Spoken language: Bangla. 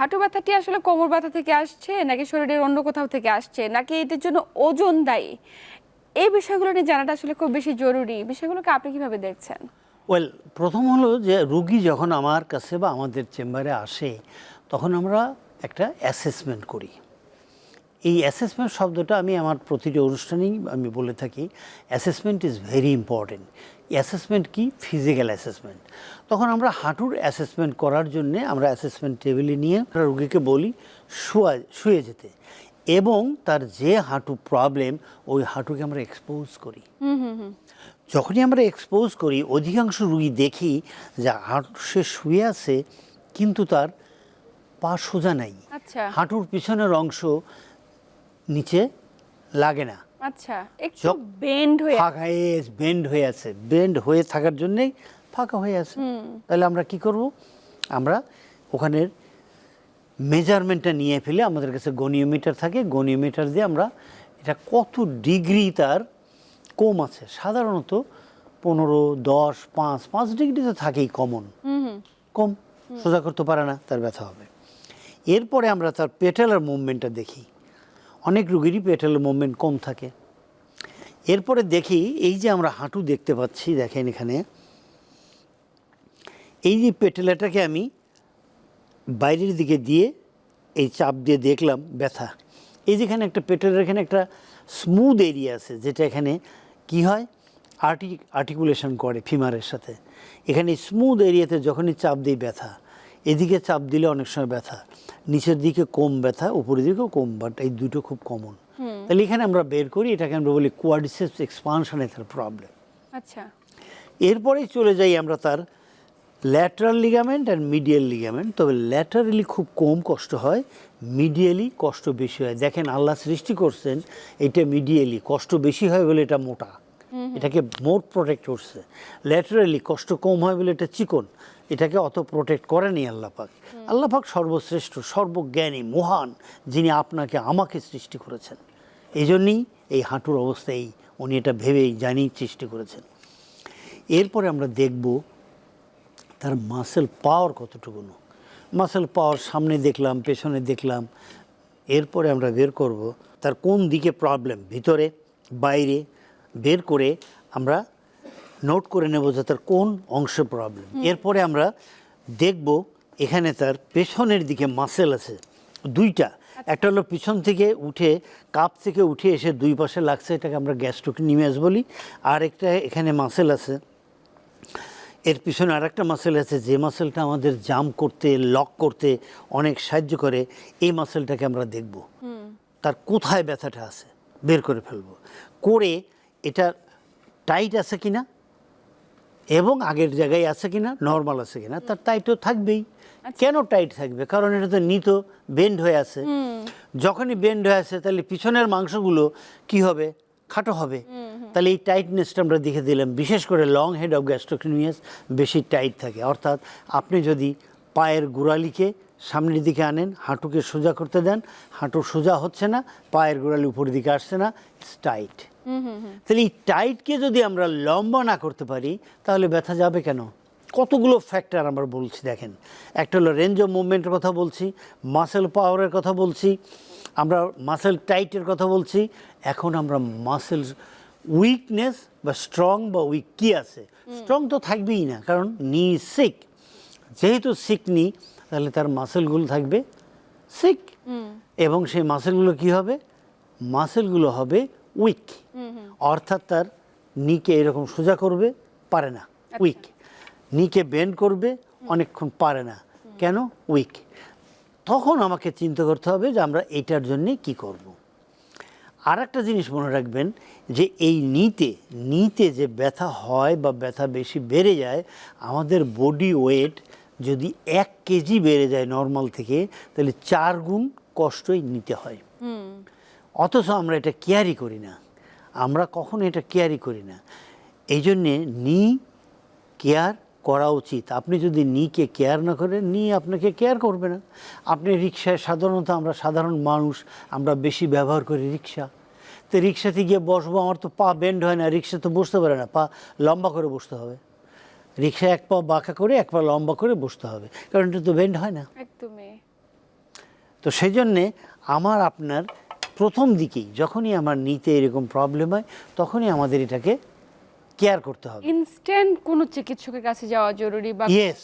হাঁটু ব্যথাটি আসলে কোমর ব্যথা থেকে আসছে নাকি শরীরের অন্য কোথাও থেকে আসছে, নাকি এটার জন্য ওজন দায়ী? এই বিষয়গুলো নিয়ে জানাটা আসলে খুব বেশি জরুরি। বিষয়গুলোকে আপনি কীভাবে দেখছেন? ওয়েল, প্রথম হলো যে রুগী যখন আমার কাছে বা আমাদের চেম্বারে আসে, তখন আমরা একটা অ্যাসেসমেন্ট করি। এই অ্যাসেসমেন্ট শব্দটা আমি আমার প্রতিটি অনুষ্ঠানেই আমি বলে থাকি assessment is very important assessment কি? ফিজিক্যাল অ্যাসেসমেন্ট তখন আমরা হাঁটুর অ্যাসেসমেন্ট করার জন্য আমরা অ্যাসেসমেন্ট টেবিলে নিয়ে আমরা রুগীকে বলি শুয়া শুয়ে যেতে। এবং তার যে হাঁটু প্রবলেম ওই হাঁটুকে আমরা এক্সপোজ করি। যখনই আমরা এক্সপোজ করি অধিকাংশ রুগী দেখি যে হাঁটু সে শুয়ে আছে কিন্তু তার পা সোজা নাই। আচ্ছা। হাঁটুর পিছনের অংশ নিচে লাগে না। আচ্ছা একটু বেন্ড হয়ে ফাঁকা বেন্ড হয়ে আছে। বেন্ড হয়ে থাকার জন্যেই ফাঁকা হয়ে আছে। তাহলে আমরা কি করব? আমরা ওখানের মেজারমেন্টটা নিয়ে ফেলে আমাদের কাছে গনিওমিটার থাকে। গনিওমিটার দিয়ে আমরা এটা কত ডিগ্রি তার কম আছে? সাধারণত পনেরো দশ পাঁচ পাঁচ ডিগ্রি তো থাকেই কমন কম। সোজা করতে পারে না তার ব্যথা হবে। এরপরে আমরা তার পেটেলার মুভমেন্টটা দেখি। অনেক রুগীরই পেটেলার মুভমেন্ট কম থাকে। এরপরে দেখি এই যে আমরা হাঁটু দেখতে পাচ্ছি, দেখেন এখানে। এই যে পেটেলাটাকে আমি বাইরের দিকে দিয়ে এই চাপ দিয়ে দেখলাম ব্যথা। এই যেখানে একটা পেটেলের এখানে একটা স্মুথ এরিয়া আছে, যেটা এখানে কি হয়? আর্টি আর্টিকুলেশন করে ফিমারের সাথে। এখানে স্মুথ এরিয়াতে যখনই চাপ দিই ব্যথা, এদিকে চাপ দিলে অনেক সময় ব্যথা। নিচের দিকে কম ব্যথা উপরের দিকেও কম বাট এই দুটো খুব কমন তাহলে এখানে আমরা বের করি এটাকে আমরা বলি কোয়াডিসেপস এক্সপানশনে তার প্রবলেম আচ্ছা। এরপরেই চলে যাই আমরা তার ল্যাটারাল লিগামেন্ট আর মিডিয়াল লিগামেন্ট তবে ল্যাটারালি খুব কম কষ্ট হয় মিডিয়ালি কষ্ট বেশি হয়। দেখেন আল্লাহ সৃষ্টি করছেন এটা মিডিয়ালি কষ্ট বেশি হয় বলে এটা মোটা। এটাকে মোট প্রোটেক্ট করছে। ল্যাটারালি কষ্ট কম হয় বলে এটা চিকন। এটাকে অত প্রোটেক্ট করেনি আল্লাহ পাক। আল্লাহ পাক সর্বশ্রেষ্ঠ সর্বজ্ঞানী মহান যিনি আপনাকে আমাকে সৃষ্টি করেছেন। এই জন্যই এই হাঁটুর অবস্থায় উনি এটা ভেবেই জানি সৃষ্টি করেছেন। এরপরে আমরা দেখব তার মাসেল পাওয়ার কতটুকু মাসেল পাওয়ার সামনে দেখলাম পেছনে দেখলাম। এরপরে আমরা বের করব তার কোন দিকে প্রবলেম ভিতরে বাইরে বের করে আমরা নোট করে নেব যে তার কোন অংশে প্রবলেম এরপরে আমরা দেখব এখানে তার পেছনের দিকে মাসেল আছে দুইটা। একটা হলো পিছন থেকে উঠে কাপ থেকে উঠে এসে দুই পাশে লাগছে এটাকে আমরা গ্যাস্ট্রোকিনিমিয়াস বলি। আর একটা এখানে মাসেল আছে এর পিছনে আর একটা মাসেল আছে যে মাসেলটা আমাদের জাম করতে লক করতে অনেক সাহায্য করে এই মাসেলটাকে আমরা দেখব। তার কোথায় ব্যথাটা আছে বের করে ফেলব। করে এটা টাইট আছে কিনা এবং আগের জায়গায় আছে কিনা নর্মাল আছে কিনা তার টাইট তো থাকবেই। কেন টাইট থাকবে? কারণ এটা তো নিত বেন্ড হয়ে আছে। যখনই বেন্ড হয়ে আছে তাহলে পিছনের মাংসগুলো কি হবে? খাটো হবে। তাহলে এই টাইটনেসটা আমরা দেখে দিলাম। বিশেষ করে লং হেড অফ গ্যাস্ট্রোক্রিমিয়াস বেশি টাইট থাকে। অর্থাৎ আপনি যদি পায়ের গোড়ালিকে সামনের দিকে আনেন হাঁটুকে সোজা করতে দেন হাঁটু সোজা হচ্ছে না পায়ের গোড়ালি উপরের দিকে আসছে না টাইট তাহলে এই টাইটকে যদি আমরা লম্বা না করতে পারি তাহলে ব্যথা যাবে কেন? কতগুলো ফ্যাক্টর আমরা বলছি দেখেন। একটা হলো রেঞ্জ অফ মুভমেন্টের কথা বলছি মাসেল পাওয়ারের কথা বলছি আমরা মাসেল টাইটের কথা বলছি এখন আমরা মাসেল উইকনেস বা স্ট্রং বা উইক কী আছে? স্ট্রং তো থাকবেই না কারণ নি সিক যেহেতু সিক নি তাহলে তার মাসেলগুলো থাকবে সিক এবং সেই মাসেলগুলো কি হবে? মাসেলগুলো হবে উইক অর্থাৎ তার নিকে এরকম সোজা করবে পারে না উইক নিকে বেন্ড করবে অনেকক্ষণ পারে না। কেন? উইক তখন আমাকে চিন্তা করতে হবে যে আমরা এটার জন্যে কি করব। আর একটা জিনিস মনে রাখবেন যে এই নিতে নিতে যে ব্যথা হয় বা ব্যথা বেশি বেড়ে যায় আমাদের বডি ওয়েট যদি এক কেজি বেড়ে যায় নর্মাল থেকে তাহলে চার গুণ কষ্টই নিতে হয়। অথচ আমরা এটা কেয়ারই করি না। আমরা কখনো এটা কেয়ারই করি না। এই জন্যে নি কেয়ার করা উচিত। আপনি যদি নিকে কেয়ার না করেন নি আপনাকে কেয়ার করবে না। আপনি রিক্সায় সাধারণত আমরা সাধারণ মানুষ আমরা বেশি ব্যবহার করি রিক্সা তো রিক্সাতে গিয়ে বসবো আমার তো পা বেন্ড হয় না রিক্সা তো বসতে পারে না পা লম্বা করে বসতে হবে। রিক্সায় এক পা বাঁকা করে এক পা লম্বা করে বসতে হবে। কারণ এটা তো বেন্ড হয় না। একদমই। তো সেই জন্যে আমার আপনার প্রথম দিকেই যখনই আমার নিতে এরকম প্রবলেম হয় তখনই আমাদের এটাকে কেয়ার করতে হবে। ইনস্ট্যান্ট কোনো চিকিৎসকের কাছে যাওয়া জরুরি বা ইয়েস